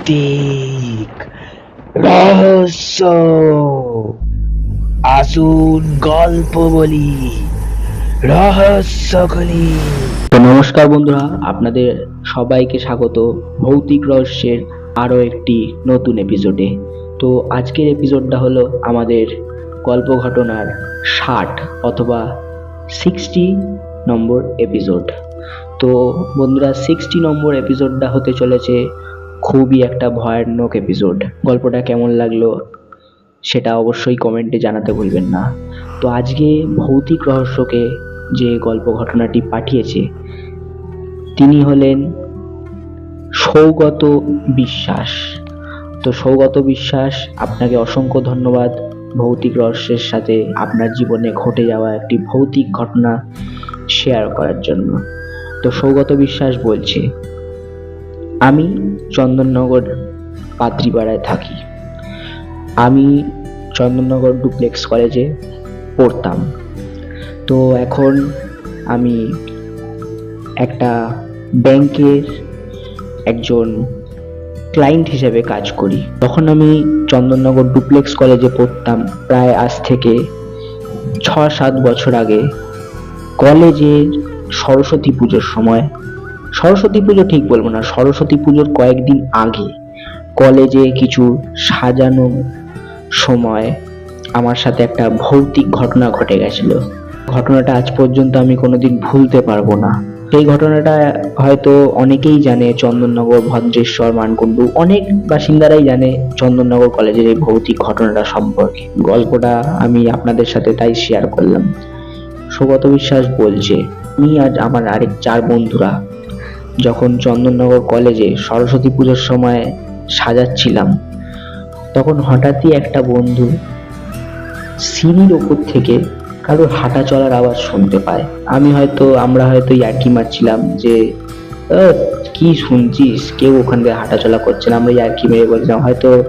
ভৌতিক রহস্য, আসুন গল্প বলি, রহস্য খুলি। তো নমস্কার বন্ধুরা, আপনাদের সবাইকে স্বাগত ভৌতিক রহস্যের আরও একটি নতুন এপিসোডে তো আজকের এপিসোডটা হলো আমাদের গল্প ঘটনার ষাট অথবা সিক্সটি নম্বর এপিসোড তো বন্ধুরা সিক্সটি নম্বর এপিসোডটা হতে চলেছে খুবই একটা ভয়ানক এপিসোড গল্পটা কেমন লাগল সেটা অবশ্যই কমেন্টে জানাতে ভুলবেন না। তো আজকে ভৌতিক রহস্যকে যে গল্প ঘটনাটি পাঠিয়েছে, তিনি হলেন সৌগত বিশ্বাস। তো সৌগত বিশ্বাস, আপনাকে অসংখ্য ধন্যবাদ। ভৌতিক রহস্যের সাথে আপনার জীবনে ঘটে যাওয়া একটি ভৌতিক ঘটনা শেয়ার করার জন্য। তো সৌগত বিশ্বাস বলছে আমি চন্দননগর পাত্রীপাড়ায় থাকি। আমি চন্দননগর ডুপ্লেক্স কলেজে পড়তাম। তো এখন আমি একটা ব্যাংকের একজন ক্লায়েন্ট হিসেবে কাজ করি। তখন আমি চন্দননগর ডুপ্লেক্স কলেজে পড়তাম প্রায় আজ থেকে ছ সাত বছর আগে। কলেজের সরস্বতী পুজোর সময় সরস্বতী পুজো ঠিক বলব না, সরস্বতী পুজোর কয়েকদিন আগে কলেজে কিছু সাজানো সময় আমার সাথে একটা ভৌতিক ঘটনা ঘটে গেছিল। ঘটনাটা আজ পর্যন্ত আমি কোনোদিন ভুলতে পারব না। সেই ঘটনাটা হয়তো অনেকেই জানে, চন্দননগর, ভদ্রেশ্বর, মানকুণ্ডু, অনেক বাসিন্দারাই জানে চন্দননগর কলেজের এই ভৌতিক ঘটনাটা সম্পর্কে। গল্পটা আমি আপনাদের সাথে তাই শেয়ার করলাম। সৌগত বিশ্বাস বলছে আমি আজ আমার আরেক চার বন্ধুরা যখন চন্দননগর কলেজে সরস্বতী পুজোর সময় সাজাচ্ছিলাম তখন হঠাৎই একটা বন্ধু সিঁড়ির ওপর থেকে কারোর হাঁটা চলার আওয়াজ শুনতে পায়। আমি হয়তো আমরা হয়তো ইয়ার্কি মারছিলাম যে "আহ, কি শুনছিস? কেউ ওখান থেকে হাঁটা চলা করছে না। আমরা ইয়ার্কি মেরে বলছিলাম হয়তো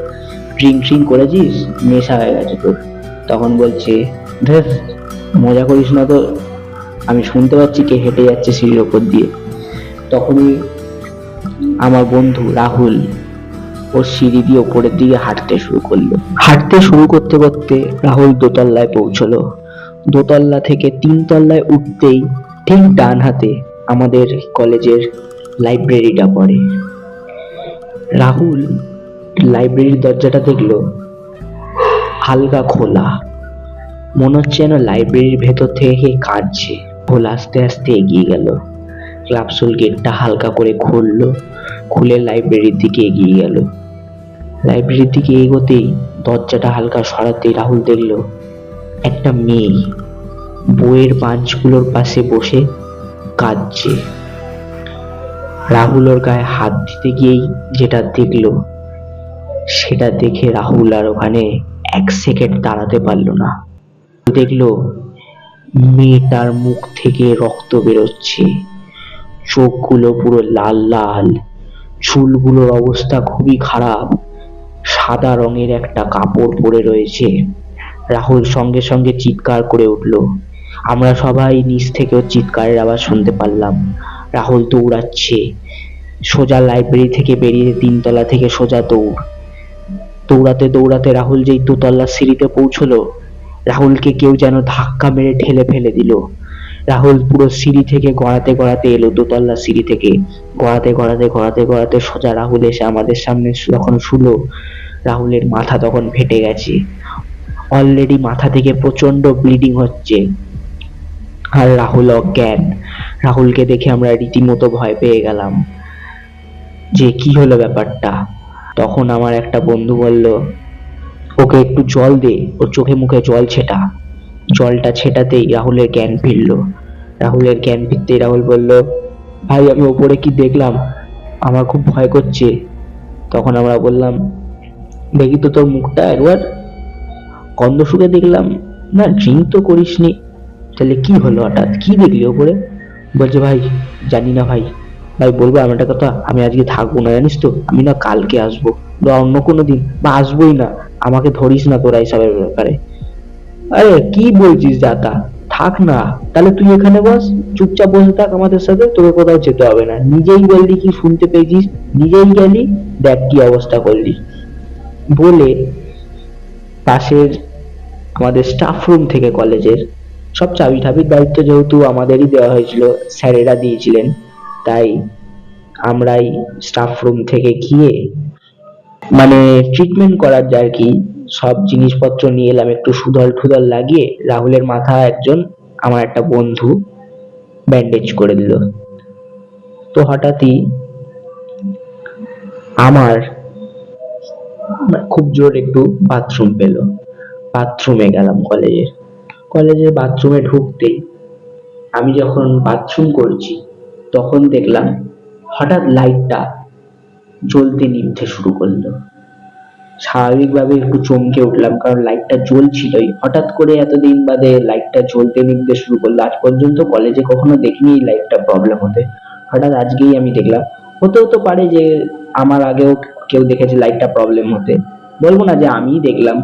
ড্রিঙ্ক ট্রিঙ্ক করেছিস? নেশা হয়ে গেছে তোর। তখন বলছে ধর মজা করিস না তো। আমি শুনতে পাচ্ছি কে হেঁটে যাচ্ছে সিঁড়ির ওপর দিয়ে। তখনই আমার বন্ধু রাহুল ও সিঁড়ি দিয়ে ওপরের দিকে হাঁটতে শুরু করল। হাঁটতে শুরু করতে করতে রাহুল দোতলায় পৌঁছলো। দোতলা থেকে তিনতলায় উঠতেই ঠিক ডান হাতে আমাদের কলেজের লাইব্রেরিটা পড়ে। রাহুল লাইব্রেরির দরজাটা দেখল, হালকা খোলা। মনে হচ্ছে যেন লাইব্রেরির ভেতর থেকে কে কাঁদছে। খোলা আস্তে আস্তে এগিয়ে গেল। ক্লাবসুল গেটটা হালকা করে খুললো, খুলে লাইব্রেরির দিকে এগিয়ে গেল। লাইব্রেরির দিকে এগোতেই দরজাটা হালকা সরাতেই রাহুল দেখল, একটা মেয়ে বইয়ের বাঞ্চগুলোর পাশে বসে কাঁদছে। রাহুল ওর গায়ে হাত দিতে গিয়েই যেটা দেখল, সেটা দেখে রাহুল আর ওখানে এক সেকেন্ড দাঁড়াতে পারল না। দেখল মেয়েটার মুখ থেকে রক্ত বেরোচ্ছে। চোখগুলো পুরো লাল লাল। চুলগুলোর অবস্থা খুবই খারাপ। সাদা রঙের একটা কাপড় পরে রয়েছে। রাহুল সঙ্গে সঙ্গে চিৎকার করে উঠল। আমরা সবাই নিচ থেকে ওর চিৎকারের আওয়াজ শুনতে পারলাম। রাহুল দৌড়াচ্ছে। সোজা লাইব্রেরি থেকে বেরিয়ে তিনতলা থেকে সোজা দৌড়। দৌড়াতে দৌড়াতে রাহুল যেই দোতলা সিঁড়িতে পৌঁছলো, রাহুলকে কেউ যেন ধাক্কা মেরে ঠেলে ফেলে দিল। রাহুল পুরো সিঁড়ি থেকে গড়াতে গড়াতে এলো, দোতলা সিঁড়ি থেকে। গড়াতে গড়াতে গড়াতে গড়াতে সোজা রাহুল এসে আমাদের সামনে যখন শুলো, রাহুলের মাথা তখন ফেটে গেছে। অলরেডি মাথা থেকে প্রচণ্ড ব্লিডিং হচ্ছে। আর রাহুল অজ্ঞান। রাহুলকে দেখে আমরা রীতিমতো ভয় পেয়ে গেলাম। যে কি হলো ব্যাপারটা? তখন আমার একটা বন্ধু বলল, ওকে একটু জল দে, ওর চোখে মুখে জল ছেটা। জলটা ছেটাতেই রাহুলের জ্ঞান ফিরলো। রাহুলের জ্ঞান ফিরতেই রাহুল বলল, ভাই, আমি ওপরে কি দেখলাম? আমার খুব ভয় করছে। তখন আমরা বললাম, দেখি তো তোর মুখটা একবার। গন্ধ শুকে দেখলাম, না ড্রিঙ্ক তো করিসনি। তাহলে কি হলো হঠাৎ? কি দেখলি ওপরে? বলছে, ভাই, জানি না ভাই। ভাই, বলব আমি একটা কথা, আমি আজকে থাকব না, জানিস তো? আমি না কালকে আসব, বা অন্য কোনো দিন, বা আসবোই না। আমাকে ধরিস না তোরা হিসাবের ব্যাপারে। আরে কি বলছিস দাদা থাক না, তাহলে তুই এখানে বস, চুপচাপ বসে থাক আমাদের সাথে, তোকে কোথাও যেতে হবে না। নিজেই বললি কি শুনতে পেয়েছিস? নিজেই গেলি, দেখ কি অবস্থা করলি। বলে পাশের আমাদের স্টাফ রুম থেকে কলেজের সব চাবি ঠাবির দায়িত্ব যেহেতু আমাদেরই দেওয়া হয়েছিল, স্যারেরা দিয়েছিলেন, তাই আমরাই স্টাফ রুম থেকে গিয়ে মানে ট্রিটমেন্ট করার যে আর কি সব জিনিসপত্র নিয়ে এলাম, একটু সুদল টুদল লাগিয়ে রাহুলের মাথা একজন, আমার একটা বন্ধু ব্যান্ডেজ করে দিল। তো হঠাৎই আমার খুব জোর একটু বাথরুম পেল। বাথরুমে গেলাম কলেজের কলেজের বাথরুমে ঢুকতেই আমি যখন বাথরুম করছি, তখন দেখলাম হঠাৎ লাইটটা জ্বলতে নিভতে শুরু করল। স্বাভাবিকভাবে একটু চমকে উঠলাম, কারণ লাইটটা জ্বলছিলই। হঠাৎ করে এতদিন বাদে লাইটটা জ্বলতে নিভতে শুরু করল। আজ পর্যন্ত কলেজে কখনো দেখিনি এই লাইটটা প্রবলেম হতে। হঠাৎ আজকেই আমি দেখলাম। হতেও তো পারে যে আমার আগেও কেউ দেখেছে লাইটটা প্রবলেম হতে। বলব না যে আমিই দেখলাম,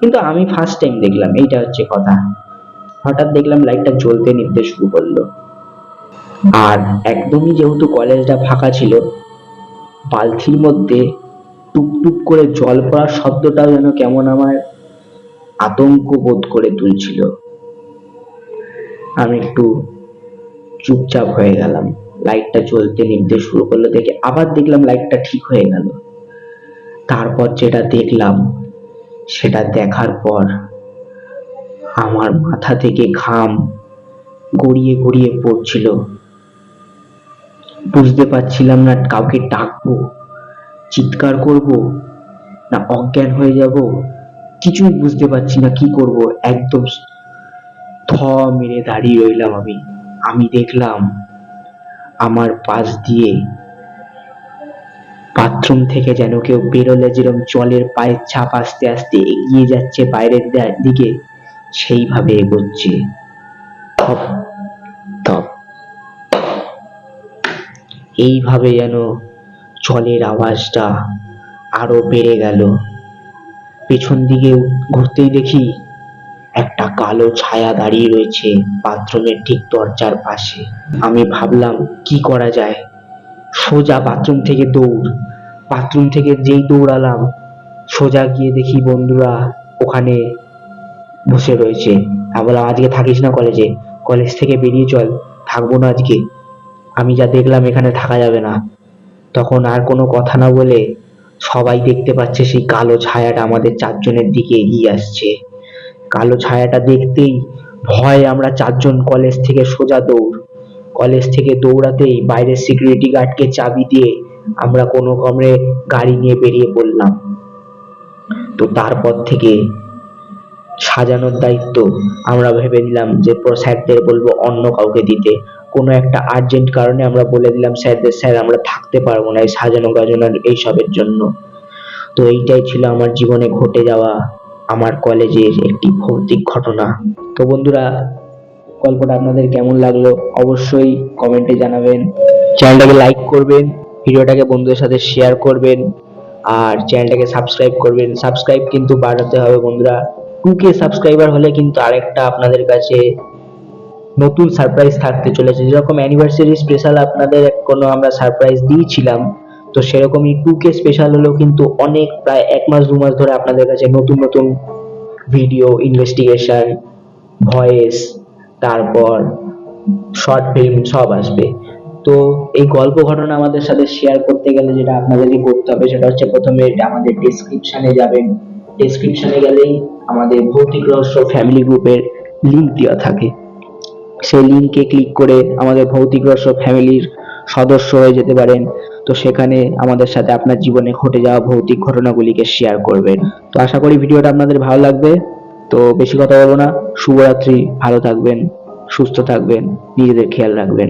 কিন্তু আমি ফার্স্ট টাইম দেখলাম, এইটা হচ্ছে কথা। হঠাৎ দেখলাম লাইটটা জ্বলতে নিভতে শুরু করল। আর একদমই যেহেতু কলেজটা ফাঁকা ছিল, বালতির মধ্যে টুপটুপ করে জল পড়ার শব্দটাও যেন কেমন আমার আতঙ্ক বোধ করে তুলছিল। আমি একটু চুপচাপ হয়ে গেলাম। লাইটটা জ্বলতে নিভতে শুরু করল দেখে আবার দেখলাম লাইটটা ঠিক হয়ে গেল। তারপর যেটা দেখলাম, সেটা দেখার পর আমার মাথা থেকে ঘাম গড়িয়ে গড়িয়ে পড়ছিল। বুঝতে পারছিলাম না কাউকে ডাকবো। চিৎকার করব? না অজ্ঞান হয়ে যাব? কিছুই বুঝতে পারছি না কি করব? একদম থ মেরে দাঁড়িয়ে রইলাম আমি। আমি দেখলাম আমার পাশ দিয়ে বাথরুম থেকে যেন কেউ বেরোলে যেরকম জলের পায়ের ছাপ আস্তে আস্তে এগিয়ে যাচ্ছে বাইরের দিকে, সেইভাবে এগোচ্ছে। এইভাবে যেন জলের আওয়াজটা আরও বেড়ে গেল। পেছন দিকে ঘুরতেই দেখি একটা কালো ছায়া দাঁড়িয়ে রয়েছে বাথরুমের ঠিক দরজার পাশে। আমি ভাবলাম, কি করা যায়? সোজা বাথরুম থেকে দৌড়। বাথরুম থেকে যেই দৌড়ালাম, সোজা গিয়ে দেখি বন্ধুরা ওখানে বসে রয়েছে। আমি বললাম, আজকে থাকিস না কলেজে? কলেজ থেকে বেরিয়ে চল, থাকব না আজকে। আমি যা দেখলাম, এখানে থাকা যাবে না। তখন আর কোনো কথা না বলে সবাই দেখতে পাচ্ছে সেই কালো ছায়াটা আমাদের চারজনের দিকে এগিয়ে আসছে। কালো ছায়াটা দেখতেই ভয়ে আমরা চারজন কলেজ থেকে সোজা দৌড়। কলেজ থেকে দৌড়াতেই বাইরের সিকিউরিটি গার্ডকে চাবি দিয়ে আমরা কোনো ক্রমে গাড়ি নিয়ে বেরিয়ে পড়লাম। তো তারপর থেকে সাজানোর দায়িত্ব আমরা ভেবে নিলাম যে স্যারদের বলব অন্য কাউকে দিতে। কোনো একটা আর্জেন্ট কারণে আমরা বলে দিলাম স্যারদের স্যার, আমরা থাকতে পারব না এই সাজানো গাজানোর এইসবের জন্য। তো এইটাই ছিল আমার জীবনে ঘটে যাওয়া আমার কলেজের একটি ভৌতিক ঘটনা। তো বন্ধুরা, গল্পটা আপনাদের কেমন লাগল অবশ্যই কমেন্টে জানাবেন। চ্যানেলটাকে লাইক করবেন, ভিডিওটাকে বন্ধুদের সাথে শেয়ার করবেন, আর চ্যানেলটাকে সাবস্ক্রাইব করবেন। সাবস্ক্রাইব কিন্তু বাড়াতে হবে বন্ধুরা। টু কে সাবস্ক্রাইবার হলে কিন্তু আরেকটা আপনাদের কাছে নতুন সারপ্রাইজ থাকতে চলেছে। যেরকম অ্যানিভার্সারি স্পেশাল আপনাদের কোনো আমরা সারপ্রাইজ দিয়েছিলাম, তো সেরকমই টু কে স্পেশাল হলেও কিন্তু অনেক প্রায় এক মাস, দু মাস ধরে আপনাদের কাছে নতুন নতুন ভিডিও ইনভেস্টিগেশন ভয়েস তারপর শর্ট ফিল্ম সব আসবে। তো এই গল্প ঘটনা আমাদের সাথে শেয়ার করতে গেলে যেটা আপনাদেরকে করতে হবে, সেটা হচ্ছে প্রথমে আমাদের ডেসক্রিপশনে যাবেন। ডেসক্রিপশনে গেলেই আমাদের ভৌতিক রহস্য ফ্যামিলি গ্রুপের লিঙ্ক দেওয়া থাকে। সেই লিঙ্কে ক্লিক করে আমাদের ভৌতিক রস ফ্যামিলির সদস্য হয়ে যেতে পারেন। তো সেখানে আমাদের সাথে আপনার জীবনে ঘটে যাওয়া ভৌতিক ঘটনাগুলিকে শেয়ার করবেন। তো আশা করি ভিডিওটা আপনাদের ভালো লাগবে। তো বেশি কথা বলব না। শুভরাত্রি। ভালো থাকবেন, সুস্থ থাকবেন, নিজেদের খেয়াল রাখবেন।